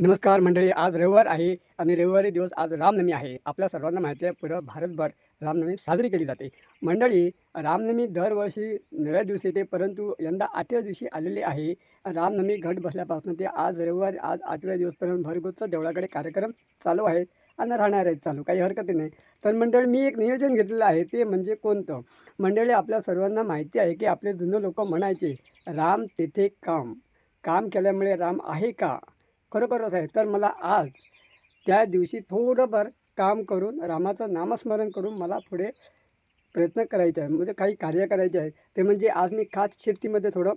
नमस्कार मंडळी आज रविवार आहे आणि रविवारी दिवस आज रामनवमी आहे. आपल्या सर्वांना माहिती आहे पुरं भारतभर रामनवमी साजरी केली जाते. मंडळी रामनवमी दरवर्षी नव्या दिवशी येते परंतु यंदा आठव्या दिवशी आलेली आहे. रामनवमी घट बसल्यापासून ते आज रविवारी आज आठव्या दिवसपर्यंत भरगुच्च देवळाकडे कार्यक्रम चालू आहेत आणि राहणार आहेत चालू काही हरकत नाही. तर मंडळी मी एक नियोजन घेतलेलं आहे ते म्हणजे कोणतं? मंडळी आपल्या सर्वांना माहिती आहे की आपले जुने लोक म्हणायचे राम तेथे काम. काम केल्यामुळे राम आहे का? खरोखरच आहे तर मला आज त्या दिवशी थोडंफार काम करून रामाचं नामस्मरण करून मला पुढे प्रयत्न करायचे आहे. म्हणजे काही कार्य करायचे आहे. ते म्हणजे आज मी खास शेतीमध्ये थोडं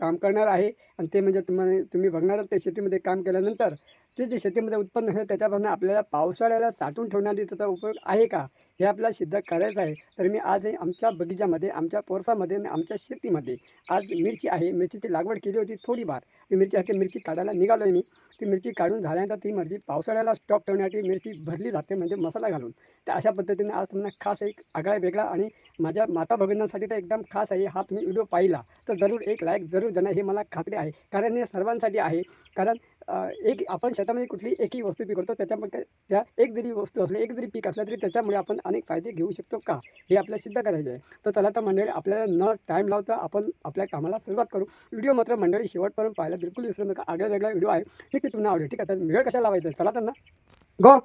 काम करणार आहे. आणि ते म्हणजे तुम्हाला तुम्ही बघणार ते शेतीमध्ये काम केल्यानंतर ते जे शेतीमध्ये उत्पन्न होतं त्याच्यापासून आपल्याला पावसाळ्याला साठवून ठेवणारी त्याचा उपयोग आहे का? हे आपल्याला सिद्ध करायचं आहे. तर मी आज आमच्या बगीचामध्ये आमच्या पोरसामध्ये आणि आमच्या शेतीमध्ये आज मिरची आहे. मिरचीची लागवड केली होती थोडीफार. ती मिरची आहे मिरची काढायला निघालो आहे मी. ती मिरची काढून झाल्यानंतर ती मिरची पावसाळ्याला स्टॉक ठेवण्यासाठी मिरची भरली जाते म्हणजे मसाला घालून. तर अशा पद्धतीने आज तुम्हाला खास एक आगळा वेगळा आणि माझ्या माता भगिनींसाठी तर एकदम खास आहे हा तुम्ही व्हिडिओ पाहिला तर जरूर एक लाईक जरूर देणं हे मला खात्री आहे. कारण हे सर्वांसाठी आहे. कारण एक आपण शेतामध्ये कुठली एकही वस्तू पिकवतो त्याच्यामध्ये त्या एक जरी वस्तू असली एक जरी पीक असलं तरी त्याच्यामुळे आपण अनेक फायदे घेऊ शकतो का? हे आपल्याला सिद्ध करायचे आहे. तर चला तर मंडळी आपल्याला न टाईम लावता आपण आपल्या कामाला सुरुवात करू. व्हिडिओ मात्र मंडळी शेवटपर्यंत पाहायला बिलकुल विसरू नका. आगळा वेगळा व्हिडिओ आहे. ठीक आहे तुम्हाला आवडेल. ठीक आहे तर वेळ कशा लावायचा चला तर ना. गो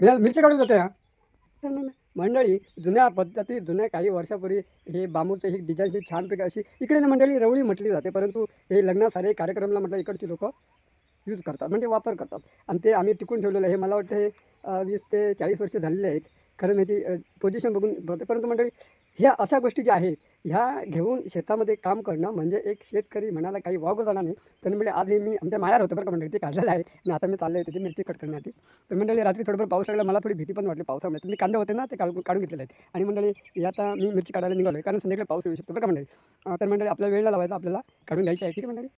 मिरची काढून जाते हा. नाही. मंडळी जुन्या पद्धती जुन्या काही वर्षापूर्वी हे बांबूचं ही डिझाईनची छानपैकी अशी इकडे ना मंडळी रवळी म्हटली जाते. परंतु हे लग्नासारे कार्यक्रमला म्हटलं इकडची लोक यूज करतात म्हणजे वापर करतात. आणि ते आम्ही टिकून ठेवलेलं आहे. मला वाटतं हे वीस ते चाळीस वर्ष झालेले आहेत. कारण ह्याची पोझिशन बघून बघते. परंतु मंडळी ह्या अशा गोष्टी ज्या आहेत ह्या घेऊन शेतामध्ये काम करणं म्हणजे एक शेतकरी म्हणाला काही वागू जाणार नाही. तर म्हणजे आज हे मी आमच्या माळ्यावर होतं बरं का मंडळी. ते काढलेलं आहे. आणि आता मी चाललं आहे त्याची मिरची कट करण्यासाठी. तर मंडळी रात्री थोडंफार पाऊस लागला. मला थोडी भीती पण वाटली पावसामुळे. तर मी कांदे होते ना ते काढून काढून घेतलेले आहेत. आणि मंडळी आता मी मिरची काढायला निघालो आहे कारण संध्याकाळी पाऊस येऊ शकतो बरं का मंडळी. तर मंडळी आपल्याला वेळ लावायचा आपल्याला काढून घ्यायची आहे. ठीक आहे मंडळी?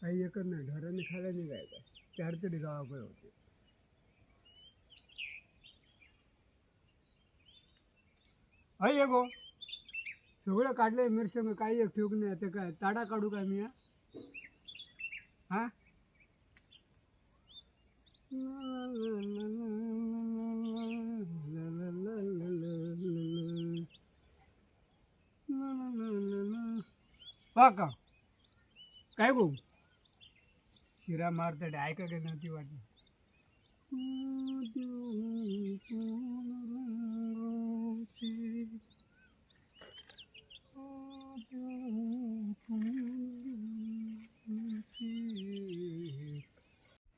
काही एकच नाही घराने खायला निघायचं. चार तरी गावाकडे होते अय गो. सगळं काढलंय मिरच्या काही एक ठेवूक नाही आता काय ताडा काढू काय मी हा? हा का काय गो शिरा मारत ऐका काय नव्हती वाटली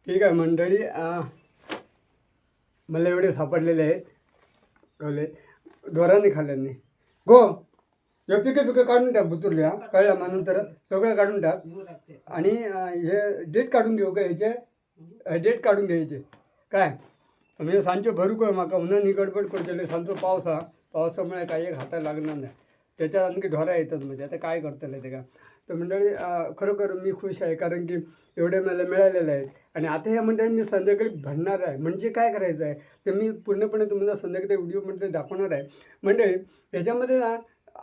ठीक आहे मंडळी मला एवढे सापडलेले आहेत. कळले? ढोरांनी खाल्ल्याने. गो हे पिकं पिकं काढून टाक बुतुरल्या कळलं? मग नंतर सगळं काढून टाक. आणि हे डेट काढून घेऊ का ह्याचे डेट काढून घ्यायचे काय? म्हणजे सांजचे भरू कर म्हाका उन्हानी गडबड करतले सांजचो पावस. हा पावसामुळे काही एक हाता लागणार नाही. त्याच्यात आणखी ढोरा येतात म्हणजे. आता काय करतले ते का? तर मंडळी खरोखर मी खुश आहे कारण की एवढे मला मिळालेले आहेत. आणि आता ह्या मंडळी मी संध्याकाळी भरणार आहे. म्हणजे काय करायचं आहे? तर मी पूर्णपणे तुम्हाला संध्याकाळी व्हिडिओमध्ये दाखवणार आहे. मंडळी याच्यामध्ये ना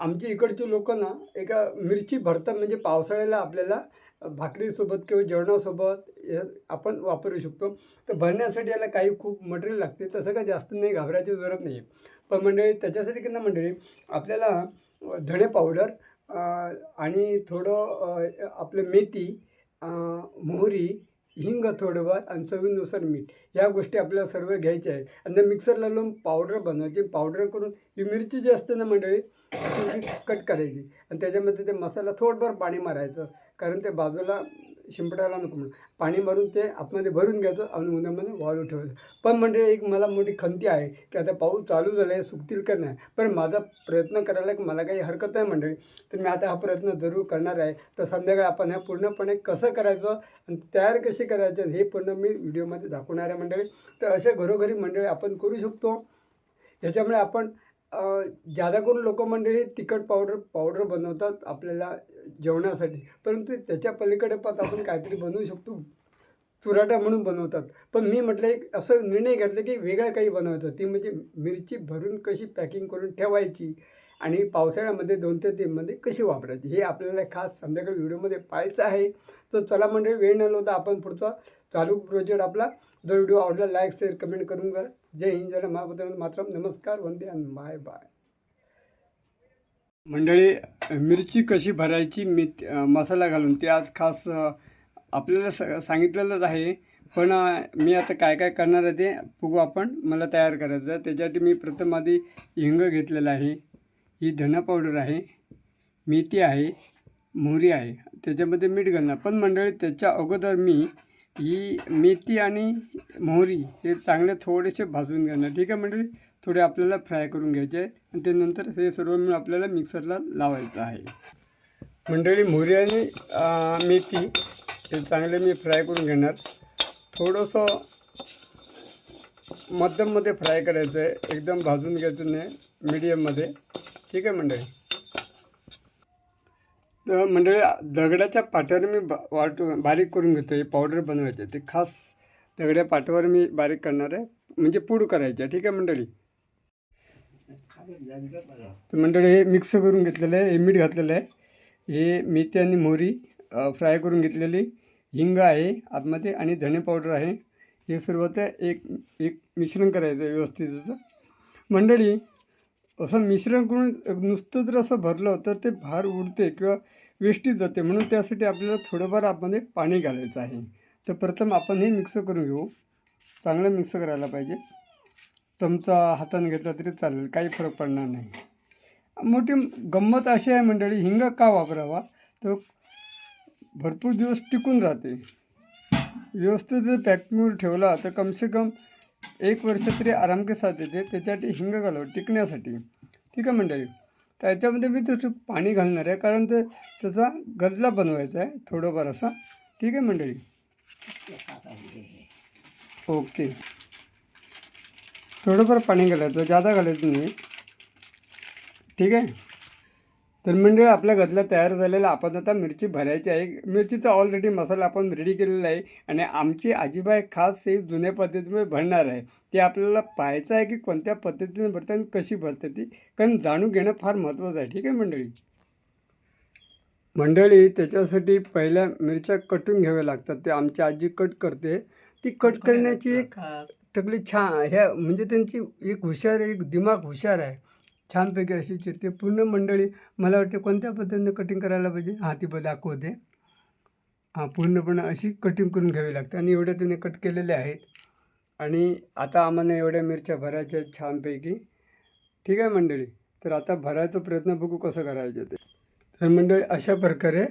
आमची इकडची लोक ना एका मिरची भरतात. म्हणजे पावसाळ्याला आपल्याला भाकरीसोबत किंवा जेवणासोबत आपण वापरू शकतो. तर भरण्यासाठी याला काही खूप मटेरियल लागते. तसं काय जास्त नाही घाबरायची जरूरत नाही आहे पण मंडळी त्याच्यासाठी की ना मंडळी आपल्याला धणे पावडर आणि थोडं आपलं मेथी मोहरी हिंग थोडंफार आणि चवीनुसार मीठ. ह्या गोष्टी आपल्याला सर्व घ्यायच्या आहेत. आणि मिक्सरला लावून पावडर बनवायची. पावडर करून ही मिरची जी असते ना मंडळी कट करायची. आणि त्याच्यामध्ये ते मसाला थोडंफार पाणी मारायचं. कारण ते बाजूला शिंपडायला नको म्हणून. पाणी मारून ते आतमध्ये भरून घ्यायचं आणि उन्हामध्ये वाळू ठेवायचं. पण म्हणजे एक मला मोठी खंती आहे की आता पाऊस चालू झाला आहे सुकतील का नाही? पण माझा प्रयत्न करायला की मला काही हरकत नाही मंडळी. तर मी आता हा प्रयत्न जरूर करणार आहे. तर संध्याकाळी आपण हे पूर्णपणे कसं करायचं आणि तयार कशी करायचं हे पूर्ण मी व्हिडिओमध्ये दाखवणार आहे मंडळी. तर असे घरोघरी मंडळी आपण करू शकतो. याच्यामुळे आपण ज्यादा जादा करून लोक मंडळी तिखट पावडर पावडर बनवतात. आपल्याला जेवणासाठी. परंतु त्याच्या पलीकडे पाच आपण काहीतरी बनवू शकतो. चुराटा म्हणून बनवतात. पण मी म्हटलं एक असं निर्णय घेतला की वेगळं काही बनवायचं. ती म्हणजे मिरची भरून कशी पॅकिंग करून ठेवायची आणि पावसाळ्यामध्ये दोन ते तीनमध्ये कशी वापरायची? हे आपल्याला खास संध्याकाळी व्हिडिओमध्ये पाहायचं आहे. तर चला म्हणजे वेळ न होता आपण पुढचा चालू प्रोजेक्ट आपला. जर व्हिडिओ आवडला लाईक शेअर कमेंट करून करा जय हिंद जय महाबद्दल मात्र नमस्कार वंदे आणि बाय बाय मंडळी मिरची कशी भरायची मी मसाला घालून ते आज खास आपल्याला स सांगितलेलंच आहे. पण मी आता काय काय करणार आहे ते बघू आपण. मला तयार करायचं आहे. त्याच्यासाठी मी प्रथम आधी हिंग घेतलेलं आहे. ही धना पावडर आहे. मेथी आहे. मोहरी आहे. त्याच्यामध्ये मीठ घालणार. पण मंडळी त्याच्या अगोदर मी ही मेथी आणि मोहरी हे चांगले थोडेसे भाजून घेणार. ठीक आहे मंडळी? थोडे आपल्याला फ्राय करून घ्यायचे आहे आणि त्यानंतर हे सर्व मिळून आपल्याला मिक्सरला लावायचं आहे. मंडळी मोहरी आणि मेथी हे चांगले मी फ्राय करून घेणार. थोडंसं मध्यममध्ये फ्राय करायचं आहे. एकदम भाजून घ्यायचं नाही मीडियममध्ये. ठीक आहे मंडळी? तर मंडळी दगडाच्या पाट्यावर मी बा वाटू बारीक करून घेतो हे पावडर बनवायचे ते खास दगड्या पाट्यावर मी बारीक करणार आहे. म्हणजे पूड करायची आहे. ठीक आहे मंडळी? तर मंडळी हे मिक्स करून घेतलेलं आहे हे मीठ घातलेलं आहे. हे मेथी आणि मोहरी फ्राय करून घेतलेली. हिंग आहे आतमध्ये आणि धणे पावडर आहे. हे सर्व त्या एक एक मिश्रण करायचं आहे व्यवस्थित असं. मंडळी असं मिश्रण करून नुसतं जर असं भरलं तर ते भार उडते किंवा वेस्टीत जाते. म्हणून त्यासाठी आपल्याला थोडंफार आतमध्ये पाणी घालायचं आहे. तर प्रथम आपण हे मिक्स करून घेऊ. चांगलं मिक्स करायला पाहिजे. चमचा हाताने घेतला तरी चालेल काही फरक पडणार नाही. मोठी गंमत अशी आहे मंडळी हिंग का वापरावा? तर भरपूर दिवस टिकून राहते. व्यवस्थित जर पॅकिंगवर ठेवला तर कमसे कम एक वर्ष तरी आराम के साथ येते त्याच्यासाठी हिंग घालावं टिकण्यासाठी. ठीक आहे मंडळी? त्याच्यामध्ये मी तसं पाणी घालणार आहे कारण ते त्याचा गजला बनवायचा आहे थोडंफार असा. ठीक आहे मंडळी? ओके. थोडंफार पाणी घालायचं जादा घालायचं नाही. ठीक आहे? तर मंडळ आपला गजला तयार झालेला आपण आता मिरची भरायची आहे. मिरचीचा ऑलरेडी मसाला आपण रेडी केलेला आहे आणि आमची आजीबाई खास हे जुन्या पद्धतीने भरणार आहे. ते आपल्याला पाहायचं आहे की कोणत्या पद्धतीने भरते आणि कशी भरते ती. कारण जाणून घेणं फार महत्त्वाचं आहे. ठीक आहे मंडळी? मंडळी त्याच्यासाठी पहिल्या मिरच्या कटून घ्याव्या लागतात. ते आमची आजी कट करते. ती कट करण्याची एक टकली छान ह्या म्हणजे त्यांची एक हुशार एक दिमाग हुशार आहे. छानपैकी अशी चिरते. पूर्ण मंडळी मला वाटते कोणत्या पद्धतीने कटिंग करायला पाहिजे? हाती पण दाखवते. हां पूर्णपणे अशी कटिंग करून घ्यावी लागते. आणि एवढ्या त्याने कट केलेले आहेत. आणि आता आम्हाला एवढ्या मिरच्या भरायच्या आहेत छानपैकी. ठीक आहे मंडळी? तर आता भरायचा प्रयत्न बघू कसं करायचं ते. तर मंडळी अशा प्रकारे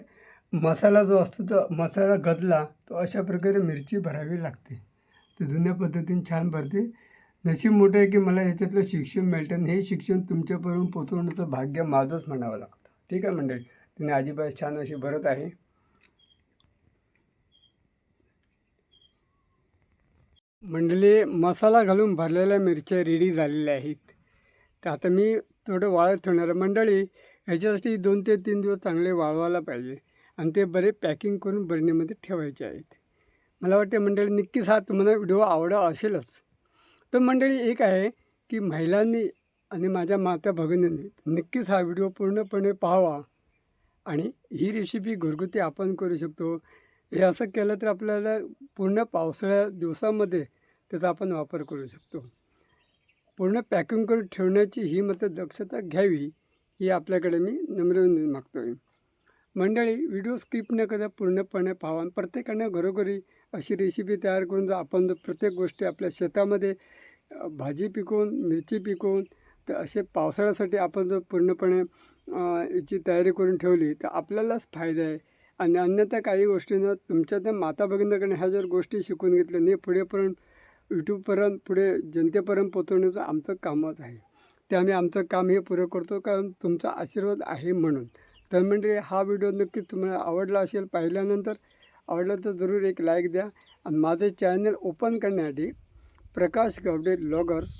मसाला जो असतो तो मसाला गदला तो अशा प्रकारे मिरची भरावी लागते. तर जुन्या पद्धतीने छान भरते. नशीब मोठं आहे की मला याच्यातलं शिक्षण मिळतं आणि हे शिक्षण तुमच्यापर्यंत पोचवण्याचं भाग्य माझंच म्हणावं लागतं. ठीक आहे मंडळी? तिने आजीबाई छान अशी भरत आहे. मंडळी मसाला घालून भरलेल्या मिरच्या रेडी झालेल्या आहेत. तर आता मी थोडं वाळत ठेवणार आहे. मंडळी ह्याच्यासाठी दोन ते तीन दिवस चांगले वाळवायला पाहिजे आणि ते बरे पॅकिंग करून बरणीमध्ये ठेवायचे आहेत. मला वाटते मंडळी नक्कीच हा तुम्हाला व्हिडिओ आवडा असेलच. तर मंडळी एक आहे की महिलांनी आणि माझ्या माता भगिनींनी नक्कीच हा व्हिडिओ पूर्णपणे पाहावा आणि ही रेसिपी घरगुती आपण करू शकतो. हे असं केलं तर आपल्याला पूर्ण पावसाळ्या दिवसामध्ये त्याचा आपण वापर करू शकतो. पूर्ण पॅकिंग करून ठेवण्याची ही मात्र दक्षता घ्यावी ही आपल्याकडे मी नम्र मागतो आहे मंडळी व्हिडिओ स्किप न करता पूर्णपणे पाहावा प्रत्येकानं प्रत्येकाने घरोघरी अशी रेसिपी तयार करून जर आपण जर प्रत्येक गोष्टी आपल्या शेतामध्ये भाजी पिकवून मिरची पिकवून तर असे पावसाळ्यासाठी आपण जर पूर्णपणे याची तयारी करून ठेवली तर आपल्यालाच फायदा आहे. आणि अन्यथा काही गोष्टींना तुमच्या त्या माता भगिनीकडे ह्या जर गोष्टी शिकून घेतल्या नाही पुढेपर्यंत यूट्यूबपर्यंत पुढे जनतेपर्यंत पोचवण्याचं आमचं कामच आहे. ते आम्ही आमचं काम हे पुरं करतो कारण तुमचा आशीर्वाद आहे म्हणून. तर म्हणजे हा व्हिडिओ नक्कीच तुम्हाला आवडला असेल पाहिल्यानंतर आवडला तर जरूर एक लाईक द्या. आणि माझं चॅनल ओपन करण्यासाठी प्रकाश गावडे ब्लॉगर्स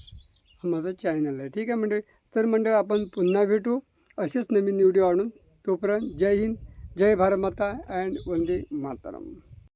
हा माझा चॅनल आहे. ठीक आहे म्हणजे, मंडळी तर मंडळ आपण पुन्हा भेटू. असेच नवीन व्हिडिओ आणून. तोपर्यंत जय हिंद जय भारत माता अँड वंदे मातरम.